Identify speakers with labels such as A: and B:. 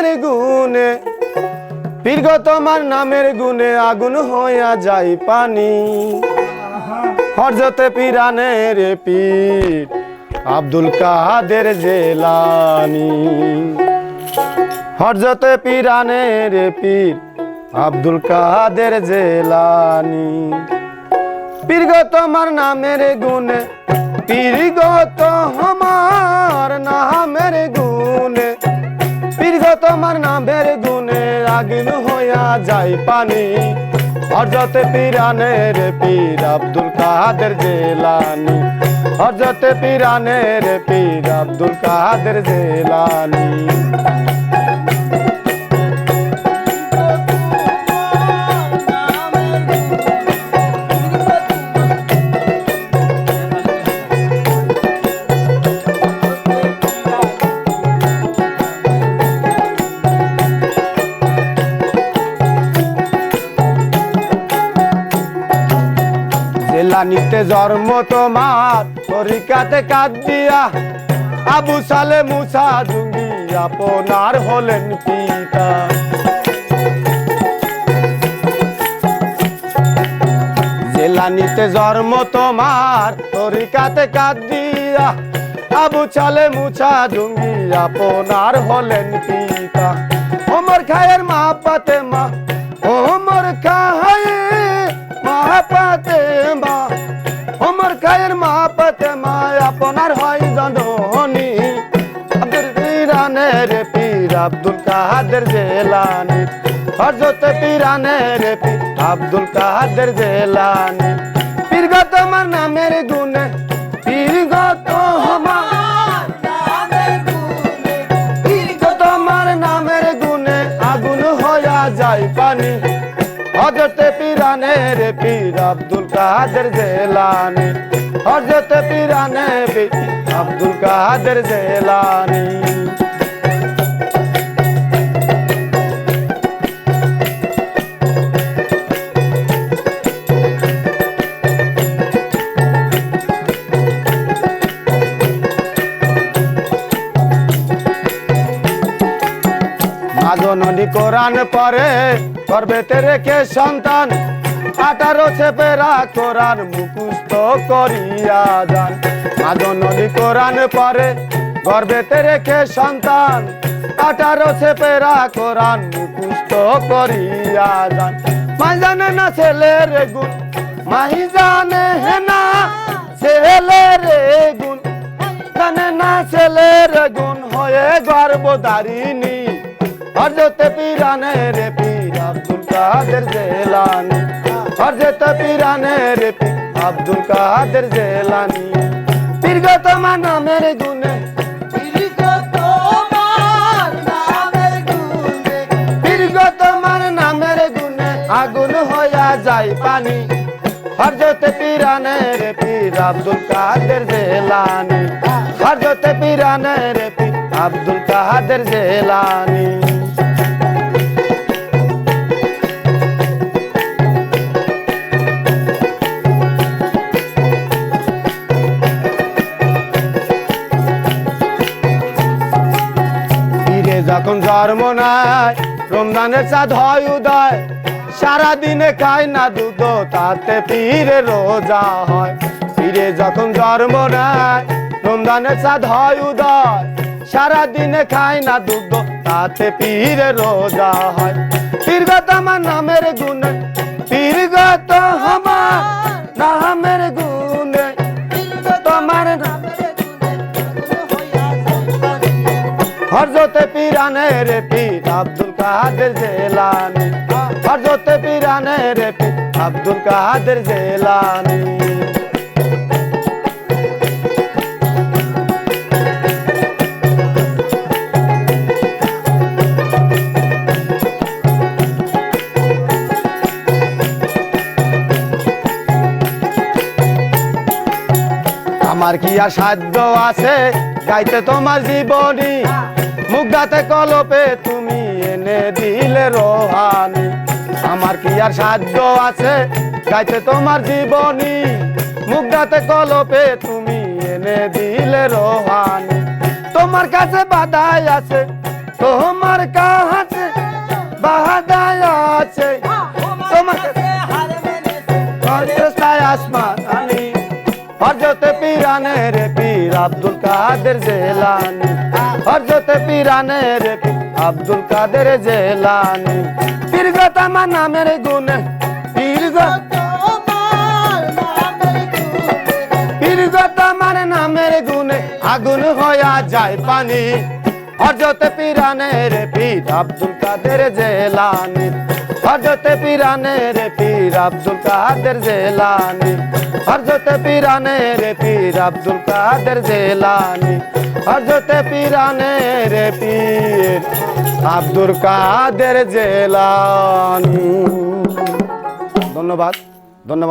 A: নামের গুণে পীরগ তোমার নামের গুণে আগুন হইয়া যায় পানি। হরজতে পিরানের পীর আব্দুল কাদের জেলানি। হরজতে পিরানের পীর আব্দুল কাদের জেলানি। পীরগ তোমার নামের গুণে পীরগ তোমার নামের গুণে তোমার নামের গুণে আগুন হইয়া যাই পানি। হরজতে পিরানের পীর আব্দুল কাদের জেলানি। হরজতে পিরানের পীর আব্দুল কাদের জেলানি। জেলানিতে জন্ম তোমার তরিকাতে কাঁদ দিয়া। আবু সালে মুসা আপনার হলেন পিতা। জন্ম তোমার তরিকাতে কাঁদ দিয়া। আবু চালে মুছা জুঙ্গি আপনার হলেন পিতা। ওমর খায়ের মা পাতে মা ওমর খায়ের মা আপনার হয় জননী। আব্দুল পিরানের পীর আব্দুল কাদের জেলানি। হরজত পিরানের পীর আব্দুল কাদের জেলানি। পীরগ তোমার নামের গুণে পীরগ তোমার পীরগ তোমার নামের গুণে আগুন পিরানের পীর আব্দুল কাদের জেলানি। হজরত পিরানের পীর আব্দুল কাদের জেলানি মাজননী কোরআন পরে করবেতে রেখে সন্তান আঠারো চেপেরা কোরআন মুখস্থ করিয়া যান। মাজননী কোরআন পরে গর্বেতে রেখে সন্তান। আঠারো চেপেরা কোরআন মুখস্থ করিয়া যান। মাই জানে না ছেলের গুণ, মাই জানে না ছেলের গুণ। জানে না ছেলের গুণ হয়ে গর্বদারিণী হরজত রে পীর আব্দুল কাদের জেলানি। হরজত পিরানের পীর আব্দুল কাদের জেলানি। পীরগ তোমার নামের গুণে পীরগ তোমার নামের গুণে আগুন হইয়া যায় পানি। হরজত পিরানের পীর আব্দুল কাদের জেলানি। হরজত পিরানের পীর আব্দুল কাদের জেলানি। জন্ম নাই রমজানের চাঁদ হয় উদয়। সারাদিনে খায় না দুধ, তাতে পীরে রোজা হয়। পীরে যখন জন্ম নাই রমজানের চাঁদ হয় উদয়। সারাদিনে খায় না দুধ, তাতে পীরে রোজা হয়। পীরগত আমার নামের গুণে হরজতে পিরানের পীর আব্দুল কাদের জেলানি। হরজতে পিরানের পীর আব্দুল কাদের জেলানি। আমার কি আর সাধ্য আছে গাইতে তোমার জীবনী? মুগ্ধাতে কলপে তুমি এনে দিলে রোহানি। আমার কি আর সাধ্য আছে? গাইতে তোমার জীবনী। মুগ্ধাতে কলপে তুমি এনে দিলে রোহানি। তোমার কাছে বাধাই আছে, তোমার কাছে বাহাদায় আছে। তোমার কাছে আসমান আনি হরজতে পিরানে রে পীর আব্দুল কাদের জেলানি? হরজতে পিরানের আব্দুল কাদের জেলানি। পীরগতামা নামের গুনে পীর গত পীর গতামার নামের গুনে আগুন হয়ে যায় পানি। হরজতে পিরানে রে পীর আব্দুল কাদের জেলানি। হরজতে পিরানে রে পীর আব্দুল কাদের জেলানি। হরজতে পিরানে রে পীর আব্দুল কাদের জেলানি। হরজতে পিরানে রে পীর আব্দুল কাদের জেলানি। ধন্যবাদ ধন্যবাদ।